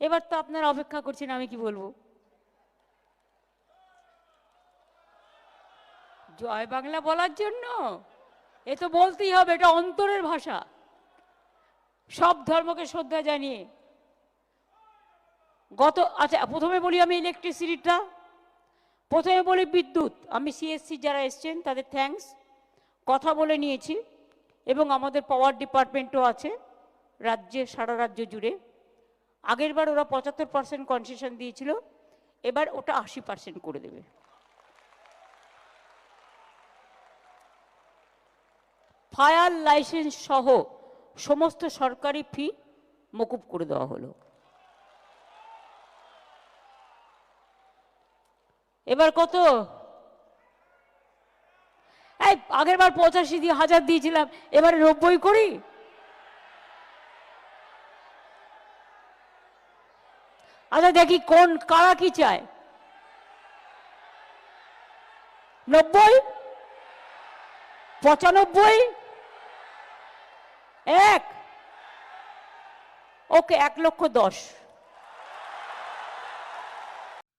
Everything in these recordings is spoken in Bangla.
এবার তো আপনারা অপেক্ষা করছেন, আমি কি বলব? জয় বাংলা বলার জন্য? এ তো বলতেই হবে, এটা অন্তরের ভাষা। সব ধর্মকে শ্রদ্ধা জানিয়ে। গত আচ্ছা প্রথমে বলি আমি ইলেকট্রিসিটিটা প্রথমে বলি বিদ্যুৎ। আমি সিএসসি যারা এসছেন, তাদের থ্যাঙ্কস কথা বলে নিয়েছি। এবং আমাদের পাওয়ার ডিপার্টমেন্টও আছে, রাজ্যে, সারা রাজ্য জুড়ে। আগের বার ওরা পঁচাত্তর পার্সেন্ট কনসেশন দিয়েছিল, এবার ওটা আশি পার্সেন্ট করে দেবে। ফায়ার লাইসেন্স সহ সমস্ত সরকারি ফি মকুব করে দেওয়া হলো। এবার কত? আগের বার পঁচাশি দিয়ে হাজার দিয়েছিলাম, এবারে নব্বই করি? আচ্ছা দেখি কোন কারা কি চায়? নব্বই? পঁচানব্বই? এক? ওকে, এক লক্ষ দশ।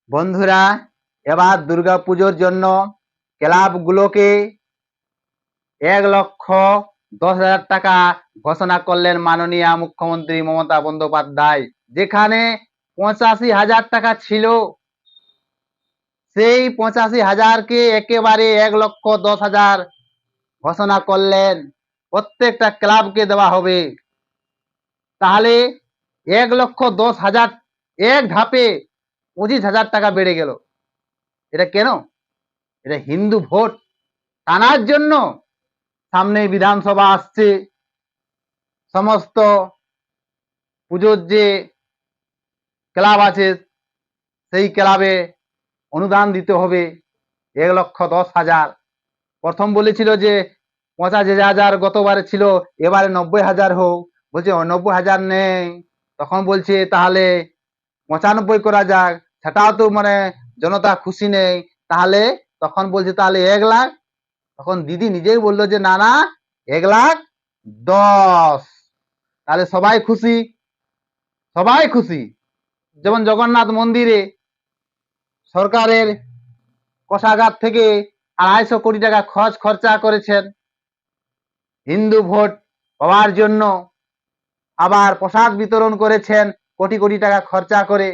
বন্ধুরা, এবার দুর্গা পুজোর জন্য ক্লাবগুলোকে এক লক্ষ দশ হাজার টাকা ঘোষণা করলেন মাননীয় মুখ্যমন্ত্রী মমতা বন্দ্যোপাধ্যায়। যেখানে পঁচাশি হাজার টাকা ছিল। সেই পঁচাশি হাজারকে একেবারে এক লক্ষ দশ হাজার ঘোষণা করলেন। প্রত্যেকটা ক্লাবকে দেওয়া হবে। তাহলে এক লক্ষ দশ হাজার, এক ধাপে পঁচিশ হাজার টাকা বেড়ে গেল। এটা কেন? এটা হিন্দু ভোট। টানার জন্য সামনে বিধানসভা আসছে। সমস্ত পুজোর যে ক্লাব আছে সেই ক্লাবে অনুদান দিতে হবে এক লক্ষ দশ হাজার। প্রথম বলেছিল যে পঁচাশি হাজার গতবারে ছিল এবারে নব্বই হাজার হোক। বলছে "ও, নব্বই হাজার নেই। তখন বলছে তাহলে পঁচানব্বই করা যাক। সেটাও তো মানে জনতা খুশি নেই। তাহলে তখন বলছে তাহলে এক লাখ। তখন দিদি নিজেই বলল যে না না এক লাখ দশ। তাহলে সবাই খুশি? সবাই খুশি? যেমন জগন্নাথ মন্দিরে সরকারের কোষাগার থেকে আড়াইশো কোটি টাকা খরচ খরচা করেছেন। হিন্দু ভোট পাওয়ার জন্য আবার প্রসাদ বিতরণ করেছেন কোটি কোটি টাকা খরচা করে।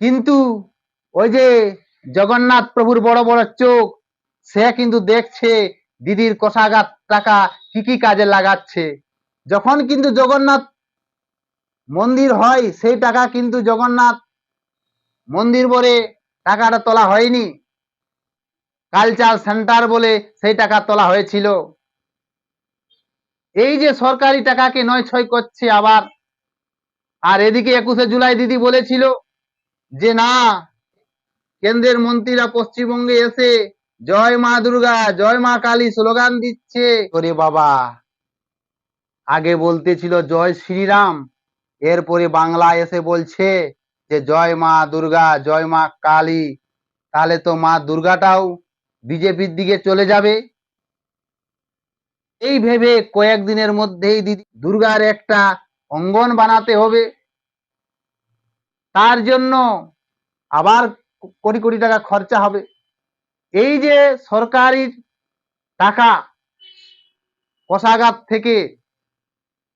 কিন্তু ওই যে জগন্নাথ প্রভুর বড় বড় চোখ, সে কিন্তু দেখছে দিদির কোষাগার টাকা কি কি কাজে লাগাচ্ছে। যখন কিন্তু জগন্নাথ মন্দির হয়, সেই টাকা কিন্তু জগন্নাথ মন্দির বলে টাকাটা তোলা হয়নি। কালচার সেন্টার বলে সেই টাকা তোলা হয়েছিল। এই যে সরকারি টাকাকে নয় ছয় করছে আবার। আর এদিকে একুশে জুলাই দিদি বলেছিল যে, না, কেন্দ্রের মন্ত্রীরা পশ্চিমবঙ্গে এসে, জয় মা দুর্গা, জয় মা কালী স্লোগান দিচ্ছে। ওরে বাবা, আগে বলতেছিল জয় শ্রীরাম এরপরে বাংলা এসে বলছে যে, জয় মা দুর্গা, জয় মা কালী। তাহলে তো মা দুর্গাটাও বিজেপির দিকে চলে যাবে। এই ভেবে কয়েকদিনের মধ্যেই দিদি দুর্গার একটা অঙ্গন বানাতে হবে। তার জন্য আবার কোটি কোটি টাকা খরচা হবে। এই যে সরকারি টাকা কোষাগার থেকে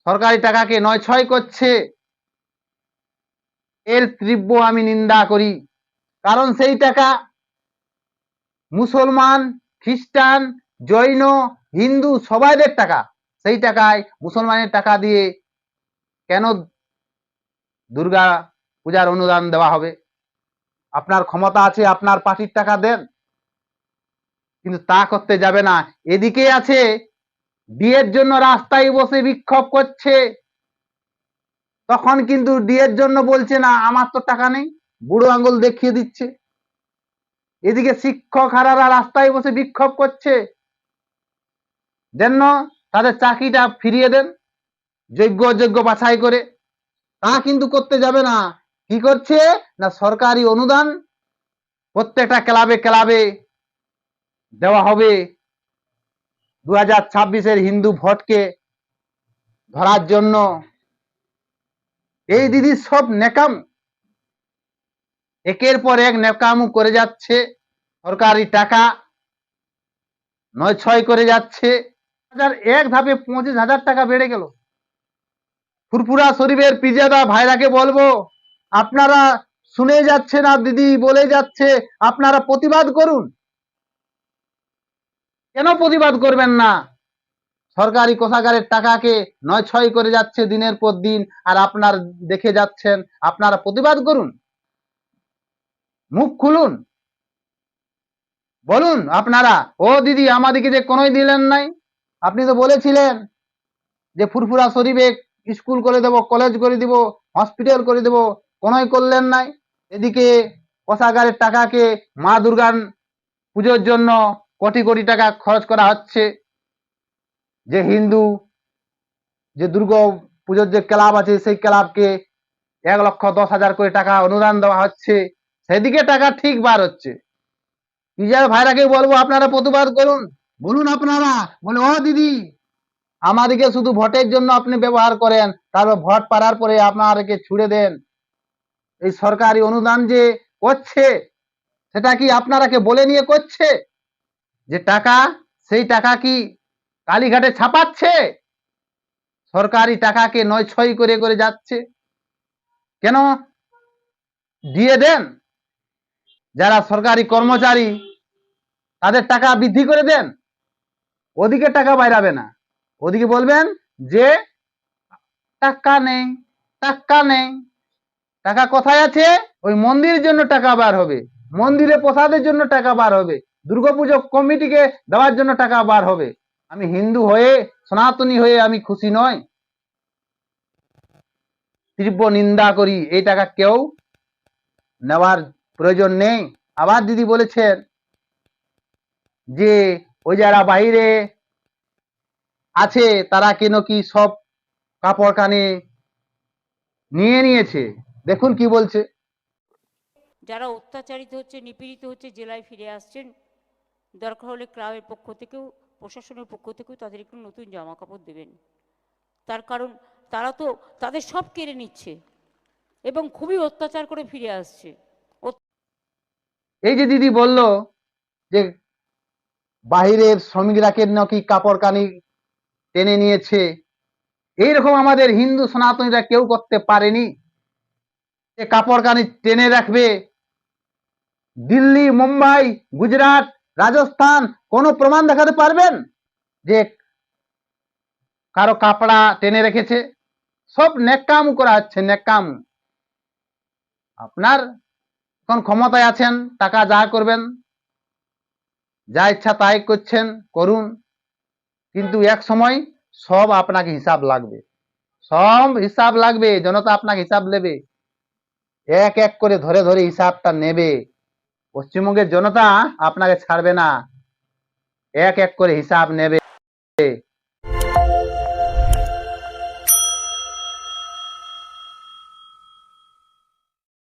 সরকারি টাকাকে নয় ছয় করছে। এর তীব্র আমি নিন্দা করি। কারণ সেই টাকা মুসলমান, খ্রিস্টান, জৈন, হিন্দু সবাইদের টাকা। সেই টাকায় মুসলমানের টাকা দিয়ে কেন দুর্গা পূজার অনুদান দেওয়া হবে? আপনার ক্ষমতা আছে, আপনার পার্টির টাকা দেন। কিন্তু তা করতে যাবে না। এদিকে আছে বিয়ের জন্য রাস্তায় বসে বিক্ষোভ করছে। তখন কিন্তু ডিয়ের জন্য বলছে, না, আমার তো টাকা নেই, বুড়ো আঙ্গুল দেখিয়ে দিচ্ছে। এদিকে শিক্ষক হারারা রাস্তায় বসে বিক্ষোভ করছে। যেন তাদের চাকরিটা ফিরিয়ে দেন, যোগ্য অযোগ্য বাছাই করে। তা কিন্তু করতে যাবে না। কি করছে? না, সরকারি অনুদান প্রত্যেকটা ক্লাবে ক্লাবে দেওয়া হবে। দু হাজার ছাব্বিশের হিন্দু ভোটকে ধরার জন্য এই দিদি সব নেকাম। একের পর এক নেকামু করে যাচ্ছে, সরকারি টাকা নয় ছয় করে যাচ্ছে। হাজার এক ধাপে পঁচিশ হাজার টাকা বেড়ে গেল। ফুরফুরা শরীফের পিজাদা ভাইরাকে বলব, আপনারা শুনে যাচ্ছে না দিদি বলে যাচ্ছে, আপনারা প্রতিবাদ করুন। কেন প্রতিবাদ করবেন না? সরকারি কোষাগারের টাকাকে নয় ছয় করে যাচ্ছে দিনের পর দিন, আর আপনার দেখে যাচ্ছেন, আপনারা প্রতিবাদ করুন। মুখ খুলুন। বলুন আপনারা, ও দিদি, আমাদেরকে যে কোনোই দিলেন নাই? আপনি তো বলেছিলেন যে ফুরফুরা শরীফে স্কুল করে দেব, কলেজ করে দিব, হসপিটাল করে দেব, কোনোই করলেন নাই। এদিকে কোষাগারের টাকাকে মা দুর্গার পুজোর জন্য কোটি কোটি টাকা খরচ করা হচ্ছে। যে হিন্দু, যে দুর্গা পুজোর যে ক্লাব আছে, সেই ক্লাবকে এক লক্ষ দশ হাজার করে টাকা অনুদান দেওয়া হচ্ছে। সেদিকে টাকা ঠিক বার হচ্ছে। পিজার ভাইরাকে বলব, আপনারা প্রতিবাদ করুন। বলুন আপনারা, বলে, ও দিদি, আমাদেরকে শুধু ভোটের জন্য আপনি ব্যবহার করেন, তারপর ভোট পাড়ার পরে আপনাদেরকে ছুড়ে দেন। এই সরকারি অনুদান যে করছে, সেটা কি আপনারাকে বলে নিয়ে করছে? যে টাকা, সেই টাকা কি কালীঘাটে ছাপাচ্ছে? সরকারি টাকাকে নয় ছয় করে করে যাচ্ছে। কেন? দিয়ে দেন। যারা সরকারি কর্মচারী, তাদের টাকা বৃদ্ধি করে দেন। ওদিকে টাকা বাইরাবে না। ওদিকে বলবেন যে, টাকা নেই টাকা নেই। টাকা কোথায় আছে? ওই মন্দিরের জন্য টাকা বার হবে। মন্দিরে প্রসাদের জন্য টাকা বার হবে। দুর্গাপুজো কমিটিকে দেওয়ার জন্য টাকা বার হবে। আমি হিন্দু হয়ে, সনাতনী হয়ে আমি খুশি নয়। তীব্র নিন্দা করি, এই টাকা কেউ নেওয়ার প্রয়োজন নেই। আবার দিদি বলেছেন যে, ওই যারা বাইরে আছে, তারা কেন কি সব কাপড় কানে নিয়ে নিয়েছে? দেখুন কি বলছে। যারা অত্যাচারিত হচ্ছে, নিপীড়িত হচ্ছে, জেলায় ফিরে আসছেন দরকার হলে ক্লাবের পক্ষ থেকেও, প্রশাসনের পক্ষ থেকেও তাদের একটু নতুন জামা কাপড় দেবেন। তার কারণ, তারা তো তাদের সব কেড়ে নিচ্ছে এবং খুবই অত্যাচার করে ফিরে আসছে। এই যে দিদি বলল যে বাহিরের শ্রমিকরাকে নাকি কাপড় কানি টেনে নিয়েছে, এইরকম আমাদের হিন্দু সনাতনীরা কেউ করতে পারেনি। যে কাপড় কানি টেনে রাখবে, দিল্লি, মুম্বাই, গুজরাট রাজস্থান কোনো প্রমাণ দেখাতে পারবেন? যে কারও কাপড়া টেনে রেখেছে, সব নেকাম করা হচ্ছে নেকাম আপনার এখন ক্ষমতায় আছেন, টাকা যা করবেন, যা ইচ্ছা তাই করছেন, করুন। কিন্তু এক সময় সব আপনাকে হিসাব লাগবে। সব হিসাব লাগবে, জনতা আপনাকে হিসাব নেবে। এক এক করে ধরে ধরে হিসাবটা নেবে। পশ্চিমবঙ্গের জনতা আপনাকে ছাড়বে না। এক এক করে হিসাব নেবে।